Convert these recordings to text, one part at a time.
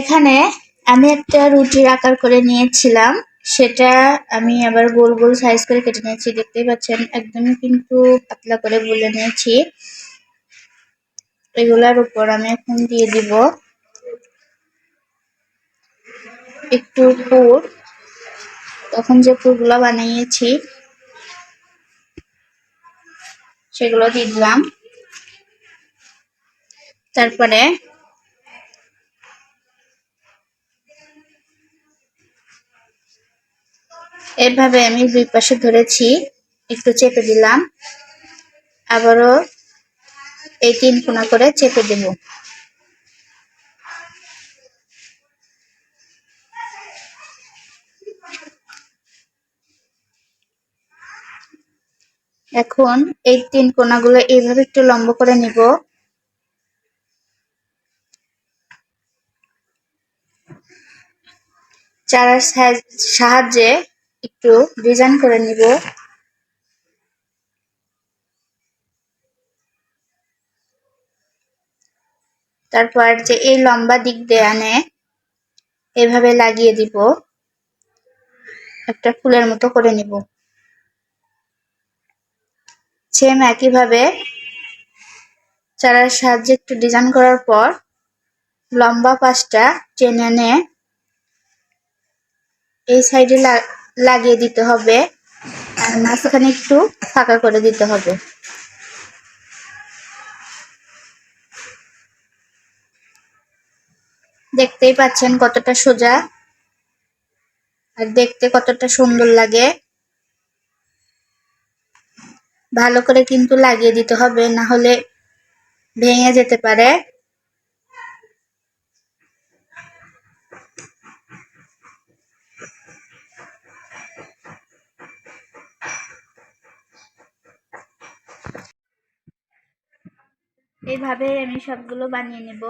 এখানে আমি একটা রুটির আকার করে নিয়েছিলাম। সেটা আমি আবার গোল গোল সাইজ করে কেটে নিয়েছি, দেখতেই পাচ্ছেন। একদমই কিন্তু পাতলা করে গুলে নিয়েছি। এগুলার উপর আমি এখন দিয়ে দিব একটু পুর। তখন যে পুরগুলো বানিয়েছি, সেগুলো দিয়ে দিলাম। তারপরে এভাবে আমি দুই পাশে ধরেছি, একটু চেপে দিলাম। আবারও এই তিন কোনা করে চেপে দেব। এখন এই তিন কোনাগুলো এইভাবে একটু লম্ব করে নিব। চারার সাহায্যে একটু ডিজাইন করে নিব। তারপর যে এই লম্বা দিক দিয়ে আনে, এভাবে লাগিয়ে দিব। একটা ফুলের মতো করে নিব। সেম একইভাবে চারার সাহায্যে একটু ডিজাইন করার পর লম্বা পাশটা টেনে এনে এই সাইডে লাগিয়ে দিতে হবে। আর মাঝখানে একটু ফাঁকা করে দিতে হবে। দেখতেই পাচ্ছেন কতটা সোজা। আর দেখতে কতটা সুন্দর লাগে। ভালো করে কিন্তু লাগিয়ে দিতে হবে, না হলে ভেঙে যেতে পারে। এইভাবে আমি সবগুলো বানিয়ে নেব।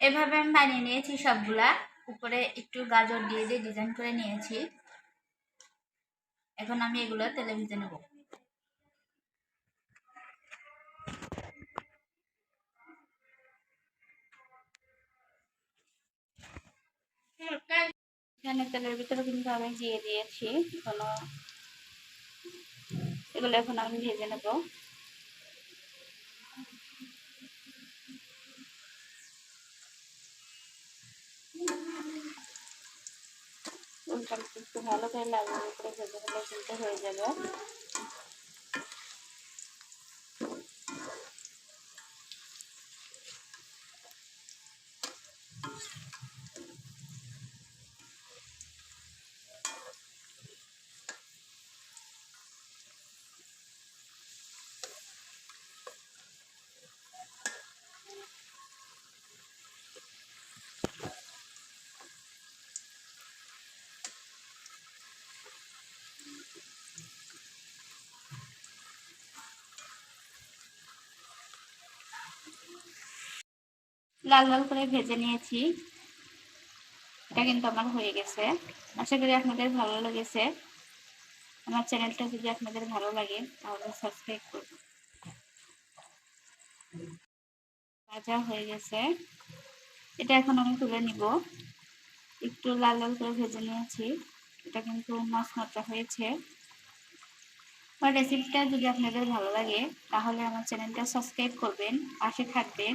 এভাবে আমি বানিয়ে নিয়েছি সবগুলা। উপরে একটু গাজর দিয়ে দিয়ে ডিজাইন করে নিয়েছি। এখন আমি এগুলো তেলে ভেজে নেব। এখানে তেলের ভিতরে কিন্তু আমি দিয়ে দিয়েছি কোনো এগুলো এখন আমি ভেজে নেব। একটু ভালো করে লাগিয়ে করে ভেজে নিলে কিন্তু হয়ে যাবে। লাল লাল করে ভেজে নিয়েছি। এটা কিন্তু আমার হয়ে গেছে। আশা করি আপনাদের ভালো লেগেছে। আমার চ্যানেলটা যদি আপনাদের ভালো লাগে, তাহলে সাবস্ক্রাইব করুন ভাজা হয়ে গেছে। এটা এখন আমি তুলে নিব। একটু লাল লাল করে ভেজে নিয়েছি। এটা কিন্তু মাছ মচা হয়েছে। আমার রেসিপিটা যদি আপনাদের ভালো লাগে, তাহলে আমার চ্যানেলটা সাবস্ক্রাইব করবেন, পাশে থাকবেন।